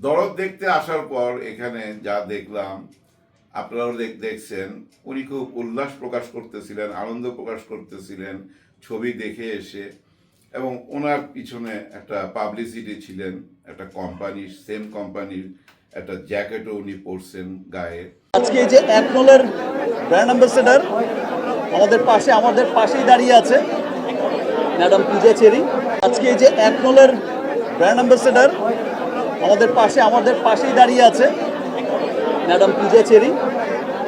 দরদ দেখতে আসার পর এখানে যা দেখলাম, আপনারাও দেখ- দেখছেন, উনি খুব উল্লাস প্রকাশ করতেছিলেন, আনন্দ প্রকাশ করতেছিলেন, ছবি দেখে এসে এবং ওনার পিছনে একটা পাবলিসিটি ছিলেন, একটা কোম্পানির সেম কোম্পানির একটা জ্যাকেটও উনি পরছেন গায়ে। আজকে এই যে অ্যাপনলের ব্র্যান্ড অ্যাম্বাসেডার আমাদের পাশে, আমাদের পাশেই দাঁড়িয়ে আছে ম্যাডাম পূজা চেরি আজকে এই যে অ্যাপনলের ব্র্যান্ড অ্যাম্বাসেডার আমাদের পাশে আমাদের পাশেই দাঁড়িয়ে আছে ম্যাডাম পূজা চেরি।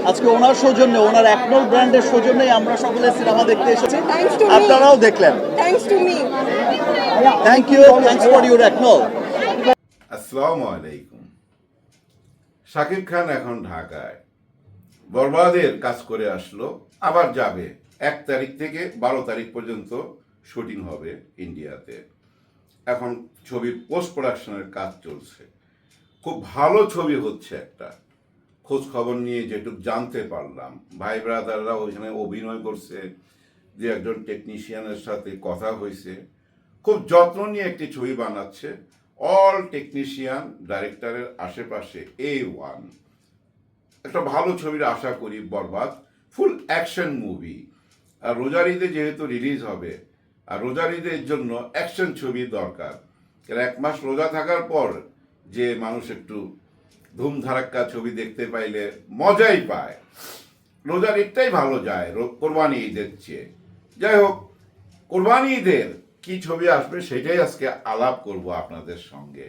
আজকে ওনার সৌজন্যে ওনার অ্যাপনল ব্র্যান্ডের সৌজন্যেই আমরা সকলে সিনেমা দেখতে এসেছি। আপনারাও দেখলেন. Thank you thanks for your অ্যাকনল আসসালামু আলাইকুম। শাকিব খান এখন ঢাকায়। বরবাদের কাজ করে আসলো আবার যাবে। এক তারিখ থেকে বারো তারিখ পর্যন্ত শুটিং হবে ইন্ডিয়াতে। এখন ছবির পোস্ট প্রোডাকশনের কাজ চলছে। খুব ভালো ছবি হচ্ছে একটা। খোঁজ খবর নিয়ে যেটুকু জানতে পারলাম। ভাই ব্রাদাররা ওইখানে অভিনয় করছে, যে একজন টেকনিশিয়ানের সাথে কথা হয়েছে। খুব যত্ন নিয়ে একটি ছবি বানাচ্ছে। অল টেকনিশিয়ান ডাইরেক্টরের আশেপাশে এ ওয়ান একটা ভালো ছবির আশা করি বরবাদ। ফুল অ্যাকশন মুভি আর রোজারিতে যেহেতু রিলিজ হবে আর রোজার ঈদের জন্য অ্যাকশন ছবি দরকার। কারণ এক মাস রোজা থাকার পর যে মানুষ একটু ধুমধারাক্কা ছবি দেখতে পাইলে মজাই পায়। রোজার ঈদটাই ভালো যায় কোরবানি ঈদের চেয়ে। যাই হোক, কোরবানি ঈদের কি ছবি আসবে সেটাই আজকে আলাপ করব আপনাদের সঙ্গে।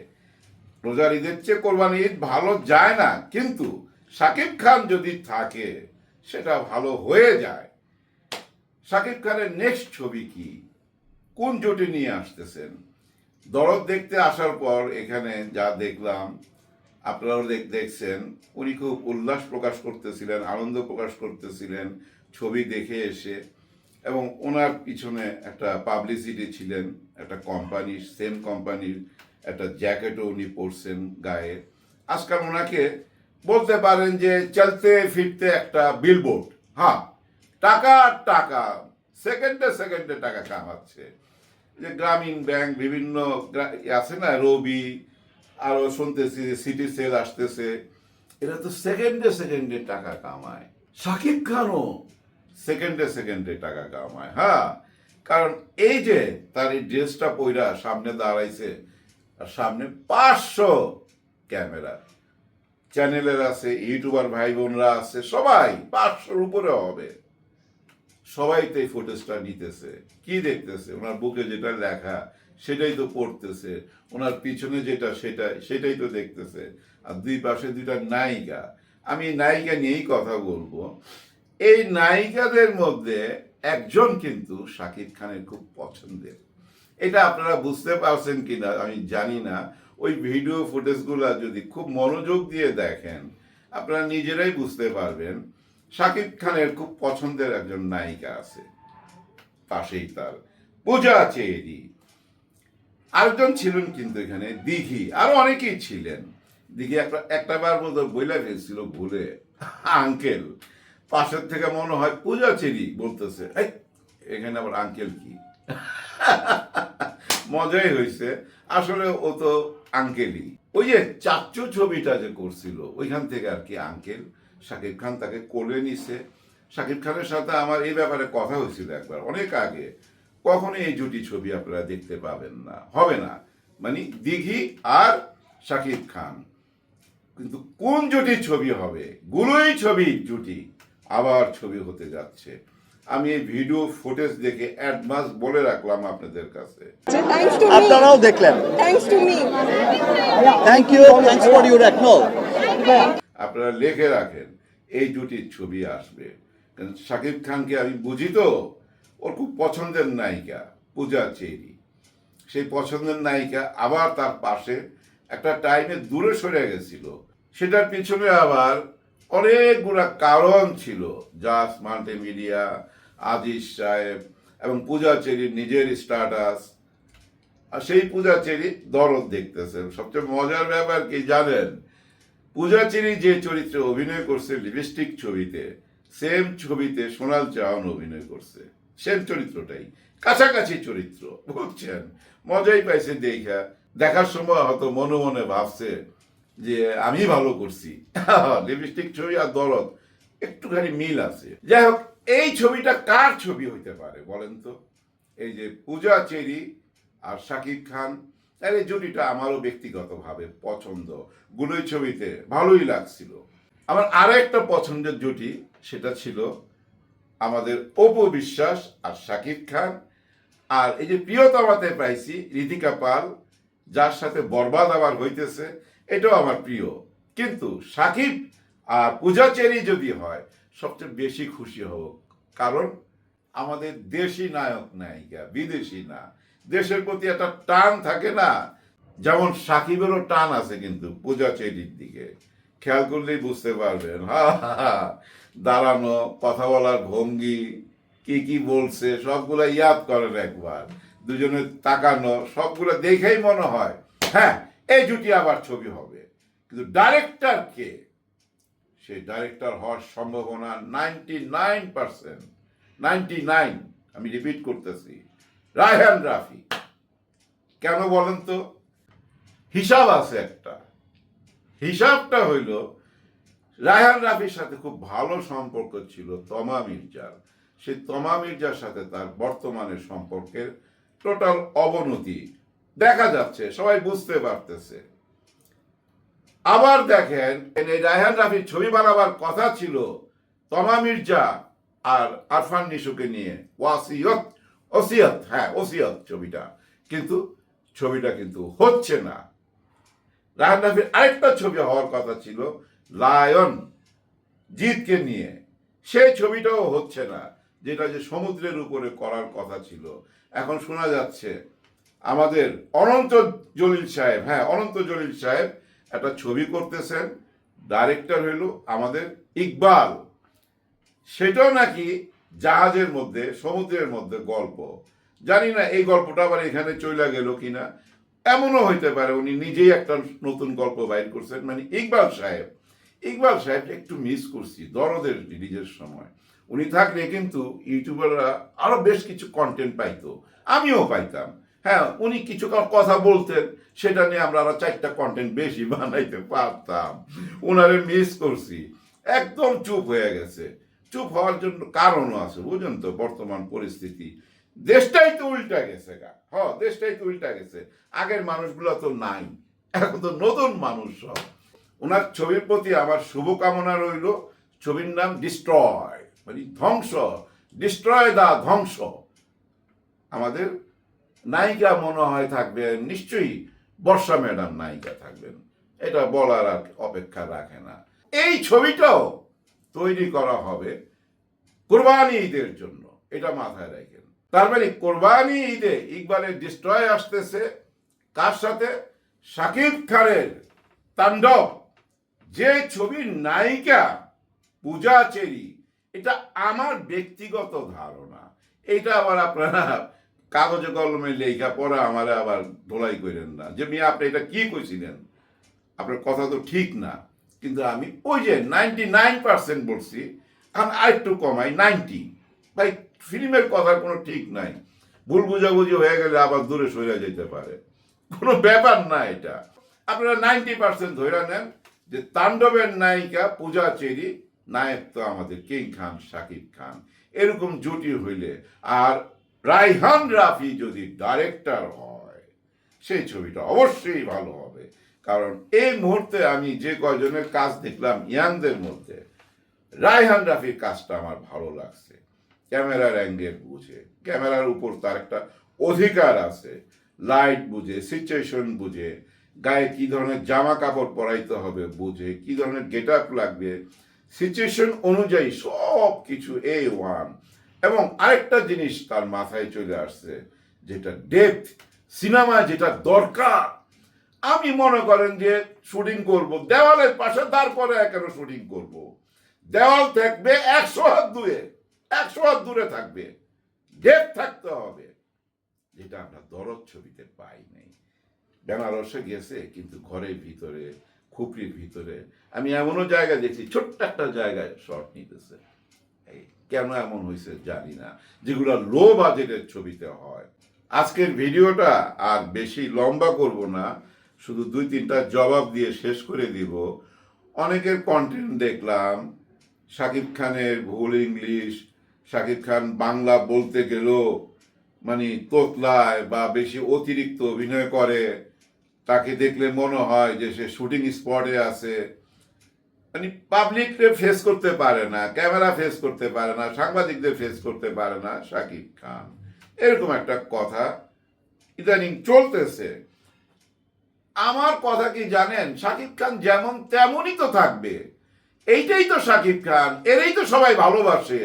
রোজার ঈদের চেয়ে কোরবানি ঈদ ভালো যায় না, কিন্তু শাকিব খান যদি থাকে, সেটা ভালো হয়ে যায়। শাকিব খানের নেক্সট ছবি কি? কোন জুটি নিয়ে আসতেছেন? দরদ দেখতে আসার পর এখানে যা দেখলাম, আপনারাও দেখ- দেখছেন, উনি খুব উল্লাস প্রকাশ করতেছিলেন, আনন্দ প্রকাশ করতেছিলেন, ছবি দেখে এসে এবং ওনার পিছনে একটা পাবলিসিটি ছিলেন, একটা কোম্পানির সেম কোম্পানির একটা জ্যাকেটও উনি পরছেন গায়ে। আজকাল ওনাকে বলতে পারেন যে চলতে ফিরতে একটা বিলবোর্ড হ্যাঁ টাকা টাকা সেকেন্ডে সেকেন্ডে টাকা কামাচ্ছে। যে গ্রামীণ ব্যাংক বিভিন্ন আছে না, রবি আরও শুনতেছি যে সিটি সেল আসতেছে। এরা তো সেকেন্ডে সেকেন্ডে টাকা কামায়। শাকিব খানও সেকেন্ডে সেকেন্ডে টাকা কামায় হ্যাঁ? কারণ এই যে তার এই ড্রেসটা পইরা সামনে দাঁড়াইছে, আর সামনে পাঁচশো ক্যামেরা। চ্যানেলের আছে, ইউটিউবার ভাই বোনরা আছে, সবাই পাঁচশোর উপরে হবে। সবাই তো এই ফুটেজটা নিতেছে। কি দেখতেছে? ওনার বুকে যেটা লেখা, সেটাই তো পড়তেছে। ওনার পিছনে যেটা, সেটা, সেটাই তো দেখতেছে। আর দুই পাশে দুইটা নায়িকা। আমি নায়িকা নিয়েই কথা বলব। এই নায়িকাদের মধ্যে একজন কিন্তু শাকিব খানের খুব পছন্দের। এটা আপনারা বুঝতে পারছেন কিনা আমি জানি না। ওই ভিডিও ফুটেজগুলো যদি খুব মনোযোগ দিয়ে দেখেন, আপনারা নিজেরাই বুঝতে পারবেন। শাকিব খানের খুব পছন্দের একজন নায়িকা আছে, পাশেই তার পূজা চেরি। আরেকজন ছিলেন কিন্তু এখানে, দিঘি, আরও অনেকেই ছিলেন। দিঘি একটা একটা বার বইলা ফেলছিল ভুলে। আঙ্কেল, পাশের থেকে মনে হয় পূজা চেরি বলতেছে এখানে আবার আঙ্কেল কি? মজাই হয়েছে আসলে ও তো আঙ্কেলই। ওই যে চাচ্চু ছবিটা যে করছিল, ওইখান থেকে আর কি আঙ্কেল শাকিব খান তাকে কোলে নিছে। শাকিব খানের সাথে আমার এই ব্যাপারে কথা হয়েছিল একবার অনেক আগে। কখনো এই জুটি ছবি আপনারা দেখতে পাবেন না হবে না। মানে দিঘি আর শাকিব খান। কিন্তু কোন জুটির ছবি হবে? গুলোই ছবি জুটি আবার ছবি হতে যাচ্ছে। আমি এই ভিডিও ফুটেজ দেখে অ্যাডভান্স বলে রাখলাম আপনাদের কাছে। আপনারাও দেখলেন। Thank you thanks for your অ্যাকনল আপনারা লেখে রাখেন, এই জুটির ছবি আসবে। শাকিব খানকে আমি বুঝি তো, ওর খুব পছন্দের নায়িকা, পূজা চেরি। সেই পছন্দের নায়িকা আবার তার পাশে একটা টাইমে দূরে সরে গেছিল। সেটার পিছনে আবার অনেকগুলা কারণ ছিল জাস মাল্টিমিডিয়া আজিজ সাহেব এবং পূজা চেরির নিজের স্ট্যাটাস। আর সেই পূজা চেরি দরদ দেখতেছেন। সবচেয়ে মজার ব্যাপার কি জানেন পূজা চেরি যে চরিত্রে অভিনয় করছে লিপস্টিক ছবিতে, সেম ছবিতে সোনাল চাওয়ান অভিনয় করছে। সেম চরিত্রটাই। কাছাকাছি চরিত্র, বুঝছেন? মজাই পাইছে দেখা। দেখার সময় হয়তো মনে মনে ভাবছে যে, আমি ভালো করছি। লিপস্টিক ছবি আর দরদ, একটুখানি মিল আছে। যাই হোক, এই ছবিটা কার ছবি হইতে পারে বলেন তো? এই যে পূজা চেরি আর শাকিব খান এই জুটিটা আমারও ব্যক্তিগতভাবে পছন্দ। গুলোই ছবিতে ভালোই লাগছিল। আমার আরও একটা পছন্দের জুটি, সেটা ছিল আমাদের অপু বিশ্বাস আর শাকিব খান। আর এই যে প্রিয়তমাতে পাইছি রিতিকা পাল, যার সাথে বরবাদ আবার হইতেছে, এটাও আমার প্রিয়। কিন্তু সাকিব আর পূজা চেরি যদি হয়, সবচেয়ে বেশি খুশি হব। কারণ আমাদের দেশি নায়ক নায়িকা, বিদেশি না। দেশের প্রতি একটা টান থাকে না। যেমন সাকিবেরও টান আছে কিন্তু পূজা চেরির দিকে। খেয়াল করলেই বুঝতে পারবেন। হা। দাঁড়ানো, কথা বলার ভঙ্গি, কি কি বলছে, সবগুলো ইয়াদ করেন একবার। দুজনে তাকানো, সবগুলো দেখেই মনে হয় হ্যাঁ এই জুটি আবার ছবি হবে। কিন্তু ডাইরেক্টর কে? সেই ডাইরেক্টর হওয়ার সম্ভাবনা ninety nine percent ninety nine আমি রিপিট করতেছি। রায়হান রাফি। কেন বলেন তো? হিসাব আছে একটা। হিসাবটা হইল, রায়হান রাফির সাথে খুব ভালো সম্পর্ক ছিল তমা মির্জার। সেই তমা মির্জার সাথে তার বর্তমানের সম্পর্কের টোটাল অবনতি দেখা যাচ্ছে, সবাই বুঝতে পারতেছে। আবার দেখেন, এই রায়হান রাফির ছবি বানাবার কথা ছিল তমা মির্জা আর আরফান নিশুকে নিয়ে, ওয়াসিয়ত ওসিয়ত হ্যাঁ ওসিয়ত ছবিটা। কিন্তু ছবিটা কিন্তু হচ্ছে না। রায়হান রাফির আরেকটা ছবি হওয়ার কথা ছিল, লায়ন জিতকে নিয়ে। সেই ছবিটাও হচ্ছে না, যেটা যে সমুদ্রের উপরে করার কথা ছিল। এখন শোনা যাচ্ছে, আমাদের অনন্ত জলিল সাহেব হ্যাঁ অনন্ত জলিল সাহেব একটা ছবি করতেছেন ডাইরেক্টর হইল আমাদের ইকবাল। সেটাও নাকি জাহাজের মধ্যে, সমুদ্রের মধ্যে গল্প। জানি না এই গল্পটা আবার এখানে চলে গেল কিনা। এমনও হইতে পারে উনি নিজেই একটা নতুন গল্প বাইর করছেন। মানে ইকবাল সাহেব ইকবাল সাহেব একটু মিস করছি, দরদের রিলিজের সময়। উনি থাকলে কিন্তু ইউটিউবাররা আরও বেশ কিছু কন্টেন্ট পাইতো, আমিও পাইতাম। হ্যাঁ উনি কিছু কথা বলতেন, সেটা নিয়ে আমরা আরও চারটা কন্টেন্ট বেশি বানাইতে পারতাম। ওনারে মিস করছি। একদম চুপ হয়ে গেছে। চুপ হওয়ার জন্য কারণও আছে, বুঝলেন তো? বর্তমান পরিস্থিতি। দেশটাই তো উল্টা গেছে গা। হ, দেশটাই তো উল্টা গেছে। আগের মানুষগুলো তো নাই। এখন তো নতুন মানুষ সব। ওনার ছবির প্রতি আমার শুভকামনা রইল। ছবির নাম ডিস্ট্রয় মানে ধ্বংস। ডিস্ট্রয় দা ধ্বংস। আমাদের নায়িকা মনে হয় থাকবেন, নিশ্চয়ই বর্ষা ম্যাডাম নায়িকা থাকবেন। এটা বলার আর অপেক্ষা রাখে না। এই ছবিটাও তৈরি করা হবে কোরবানি ঈদের জন্য। এটা মাথায় রাখেন। তার মানে কোরবানি ঈদে ইকবালের ডিস্ট্রয় আসতেছে। কার সাথে? শাকিব খানের তাণ্ডব। যে ছবির নায়িকা পূজা চেরি, এটা আমার ব্যক্তিগত ধারণা। এটা আবার আপনারা কাগজে কলমে লেখা পড়া আমার আবার ধোলাই করেন না। যে মেয়ে, আপনি এটা কি কইছিলেন? আপনার কথা তো ঠিক না। কিন্তু আমি ওই যে নাইনটি নাইন পার্সেন্ট বলছি এখন আরেকটু কমাই নাইনটি ভাই, ফিল্মের কথার কোনো ঠিক নাই। ভুল বুঝাবুঝি হয়ে গেলে আবার দূরে সরে যেতে পারে। কোনো ব্যাপার না এটা। আপনারা নাইনটি পার্সেন্ট ধরে নেন যে তাণ্ডবের নায়িকা পূজা চেরি, নায়ক তো আমাদের কিং খান, শাকিব খান। এরকম জুটি হইলে আর রাইহান রাফি যদি ডাইরেক্টর হয়, সেই ছবিটা অবশ্যই ভালো হবে। কারণ এই মুহূর্তে আমি যে কয়জনের কাজ দেখলাম, ইয়াংদের মধ্যে, রায়হান রাফির কাজটা আমার ভালো লাগছে। ক্যামেরার অ্যাঙ্গেল বুঝে, ক্যামেরার উপর তার একটা অধিকার আছে, লাইট বুঝে সিচুয়েশন বুঝে, গায়ে কি ধরনের জামা কাপড় পরাইতে হবে বুঝে, কি ধরনের গেট আপ লাগবে সিচুয়েশন অনুযায়ী সব কিছু এ ওয়ান এবং আরেকটা জিনিস তার মাথায় চলে আসছে, যেটা ডেপথ সিনেমায় যেটা দরকার আমি মনে করেন যে শুটিং করব। দেওয়ালের পাশে তারপরে কেন শুটিং করব? দেওয়াল থাকবে একশো হাত দূরে, একশো হাত দূরে থাকবে। ডেপ থাকতে হবে। যেটা আমরা দরদ ছবিতে পাই নাই। বেনারসে গেছে, কিন্তু ঘরের ভিতরে খুপড়ির ভিতরে, আমি এমনও জায়গা দেখছি, ছোট্ট একটা জায়গায় শর্ট নিতেছে। কেন এমন হয়েছে জানি না। যেগুলো লো বাজেটের ছবিতে হয়। আজকের ভিডিওটা আর বেশি লম্বা করব না। শুধু দুই তিনটা জবাব দিয়ে শেষ করে দিব। অনেকের কন্টেন্ট দেখলাম। শাকিব খানের ভুল ইংলিশ শাকিব খান বাংলা বলতে গেলেও মানে তোতলায় বা বেশি অতিরিক্ত অভিনয় করে, তাকে দেখলে মনে হয় যে সে শুটিং স্পটে আছে। মানে পাবলিককে ফেস করতে পারে না ক্যামেরা ফেস করতে পারে না, সাংবাদিকদের ফেস করতে পারে না শাকিব খান। এরকম একটা কথা ইদানিং চলতেছে। আমার কথা কি জানেন? শাকিব খান যেমন তেমনই তো থাকবে। এইটাই তো শাকিব খান, এরই তো সবাই ভালোবাসে।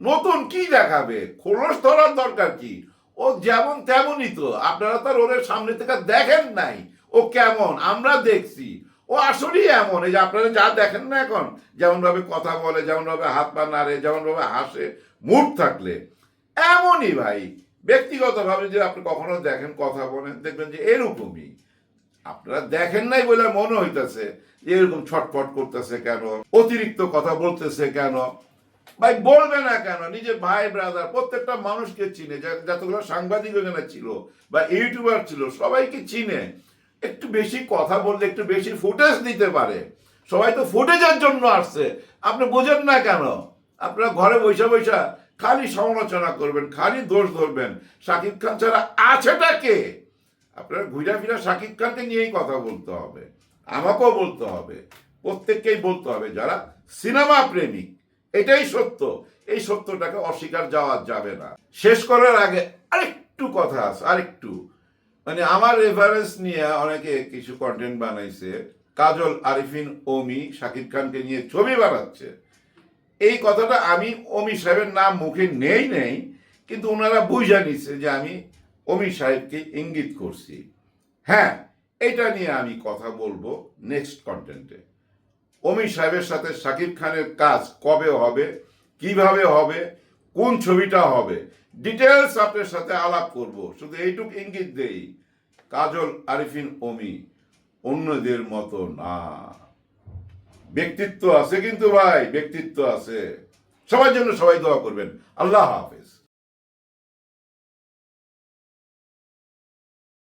নতুন কি দেখাবে? খোলস ধরার দরকার কি? ও যেমন তেমনই তো, আপনারা তো আর ওর সামনে থেকে দেখেন নাই। ও কেমন? আমরা দেখছি। ও আসলেই এমন, এই যে আপনারা যা দেখেন না এখন যেমন ভাবে কথা বলে যেমন ভাবে হাত পা নাড়ে যেমন ভাবে হাসে, মুড থাকলে। এমনই ভাই, ব্যক্তিগতভাবে যে আপনি কখনো দেখেন, কথা বলেন, দেখবেন যে এরকমই। আপনারা দেখেন নাই বলে মনে হইতেছে যে এরকম ছটফট করতেছে কেন? অতিরিক্ত কথা বলতেছে কেন? ভাই, বলবে না কেন? নিজের ভাই ব্রাদার প্রত্যেকটা মানুষকে চিনে। যতগুলো সাংবাদিক ওখানে ছিল বা ইউটিউবার ছিল, সবাইকে চিনে। একটু বেশি কথা বললে একটু বেশি ফুটেজ দিতে পারে। সবাই তো ফুটেজের জন্য আসছে। আপনি বোঝেন না কেন? আপনারা ঘরে বৈশা বৈশা খালি সমালোচনা করবেন, খালি দোষ ধরবেন। শাকিব খান ছাড়া আছেটা কে? আপনারা ঘুরা ফিরা শাকিব খানকে নিয়েই কথা বলতে হবে, আমাকেও বলতে হবে, প্রত্যেককেই বলতে হবে যারা সিনেমা প্রেমিক। এটাই সত্য। এই সত্যটাকে অস্বীকার যাওয়া যাবে না। শেষ করার আগে আরেকটু কথা আছে, আরেকটু। মানে আমার রেফারেন্স নিয়ে অনেকে কিছু কন্টেন্ট বানাইছে। কাজল, আরিফিন, ওমি শাকিব খানকে নিয়ে ছবি বানাচ্ছে। এই কথাটা আমি অমি সাহেবের নাম মুখে নেই নেই, কিন্তু ওনারা বুঝা নিচ্ছে যে আমি অমি সাহেবকে ইঙ্গিত করছি। হ্যাঁ এটা নিয়ে আমি কথা বলব নেক্সট কন্টেন্টে অমি সাহেবের সাথে শাকিব খানের কাজ কবে হবে, কীভাবে হবে, কোন ছবিটা হবে ডিটেলস আপনার সাথে আলাপ করব। শুধু এইটুক ইঙ্গিত দেই। কাজল, আরিফিন, অমি, অন্যদের মতো না। ব্যক্তিত্ব আছে কিন্তু ভাই, ব্যক্তিত্ব আছে। সবার জন্য সবাই দোয়া করবেন। আল্লাহ হাফেজ।